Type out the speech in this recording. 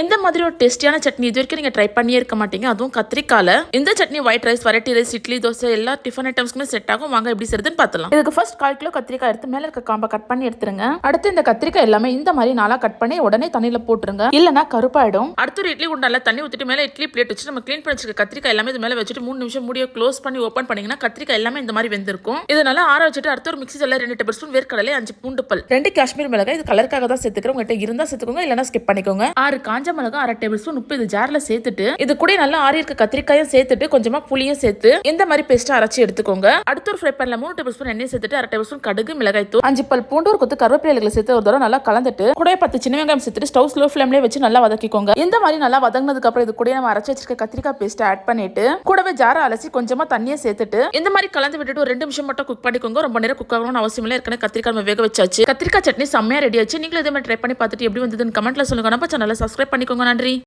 இந்த மாதிரி ஒரு டேஸ்டியான சட்னி இது வரைக்கும் நீங்க ட்ரை பண்ணியே இருக்க மாட்டீங்க. அதுவும் கத்திரிக்கால. இந்த chutney white rice variety rice idli dosa எல்லா டிஃபன் ஐட்டம்ஸ்க்குமே செட் ஆகும். வாங்க எப்படி செய்யுதுன்னு பார்த்தலாம் இதுக்கு ஃபர்ஸ்ட் கால் கிலோ கத்திரிக்காய் எடுத்து மேல இருக்க காம்பை கட் பண்ணி எடுத்துருங்க. அடுத்து இந்த கத்திரிக்காய் எல்லாமே இந்த மாதிரி நாளா கட் பண்ணி உடனே தண்ணியில போட்டுருங்க. இல்லனா கருப்பாயிடும். அடுத்து ஒரு இட்லி குண்டால தண்ணி ஊத்திட்டு மேல இட்லி பிளேட் வச்சு நம்ம க்ளீன் பண்ணி வச்சிருக்க கத்திரிக்காய் எல்லாமே இது மேல வச்சுட்டு மூணு நிமிஷம் மூடிய க்ளோஸ் பண்ணி ஓப்பன் பண்ணீங்கன்னா கத்திரிக்காய் எல்லாமே இந்த மாதிரி வெந்திருக்கும். இதனால ஆற வச்சுட்டு அடுத்து ஒரு மிக்ஸி ஜல்ல ரெண்டு டேபிள் ஸ்பூன் வேர்க்கடலை அஞ்சு பூண்டு பல். ரெண்டு காஷ்மீர் மிளகாய் இது கலருக்காக தான் சேர்த்துக்கிறோம். உங்ககிட்ட இருந்தா சேர்த்துக்கோங்க இல்லைன்னா ஸ்கிப் பண்ணிக்கோங்க. ஆறு காஞ்ச மிளகாய் அரை டேபிள் ஸ்பூன் உப்பு இது ஜாரில் சேர்த்துட்டு இது கூட நல்லா ஆறி இருக்க கத்திரிக்காயும் சேர்த்துட்டு கொஞ்சமா புளியும் சேர்த்து இந்த மாதிரி பேஸ்ட் அரைச்சி எடுத்துக்கோங்க. அடுத்த ஒரு ஃப்ரை பேன்ல மூணு டேபிள் ஸ்பூன் எண்ணெய் சேர்த்துட்டு அரை டேபிள் ஸ்பூன் கடுகு மிளகாய் தூள் அஞ்சு பல் பூண்டு ஒரு கொத்து கருவேப்பிலைகளை சேர்த்து ஒரு தடவை நல்லா கலந்துட்டு கூட பத்து சின்ன வெங்காயம் சேர்த்துட்டு ஸ்டவ் ஸ்லோ ஃப்ளேம்லேயே வச்சு நல்லா வதக்கிக்கோங்க. இந்த மாதிரி நல்லா வதங்கினதுக்கு அப்புறம் இது கூட நம்ம அரைச்சி வச்சிருக்க கத்திரிக்காய் பேஸ்ட்டு ஆட் பண்ணிட்டு கூடவே ஜார அலசி கொஞ்சமா தண்ணியை சேர்த்துட்டு இந்த மாதிரி கலந்து விட்டுட்டு ஒரு ரெண்டு நிமிஷம் மட்டும் குக் பண்ணிக்கோங்க. ரொம்ப நேரம் குக் ஆகணும்னு அவசியம் இல்லை. ஏற்கனவே கத்திரிக்காய் வேக வச்சாச்சு. கத்திரிக்காய் சட்னி செம்மையா ரெடி ஆச்சு நீங்களும் இதே மாதிரி ட்ரை பண்ணி பார்த்துட்டு எப்படி வந்ததுன்னு கமெண்ட்ல சொல்லுங்க. நம்ம சேனலை சப்ஸ்கிரைப் பண்ணிக்கோங்க நன்றி.